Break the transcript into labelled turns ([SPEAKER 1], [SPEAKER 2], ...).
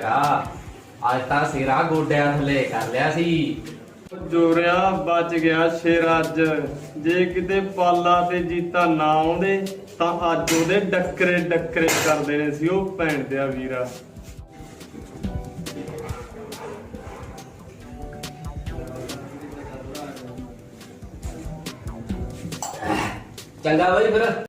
[SPEAKER 1] ਯਾ ਅੱਜ ਤਾਂ ਸਿਰਾ ਗੋਡਿਆਂ ਥੱਲੇ ਕਰ ਲਿਆ ਸੀ।
[SPEAKER 2] ਜੋਰਿਆ ਬਚ ਗਿਆ ਸ਼ੇਰ ਅੱਜ। ਜੇ ਕਿਤੇ ਪਾਲਾ ਤੇ ਜੀਤਾ ਨਾ ਆਉਂਦੇ, ਤਾਂ ਅੱਜ ਉਹਦੇ ਡੱਕਰੇ ਡੱਕਰੇ ਕਰ ਦੇਣੇ ਸੀ ਉਹ ਭੈਣ ਦਿਆ ਵੀਰਾ।
[SPEAKER 1] ਚੰਗਾ ਬਈ ਫਿਰ।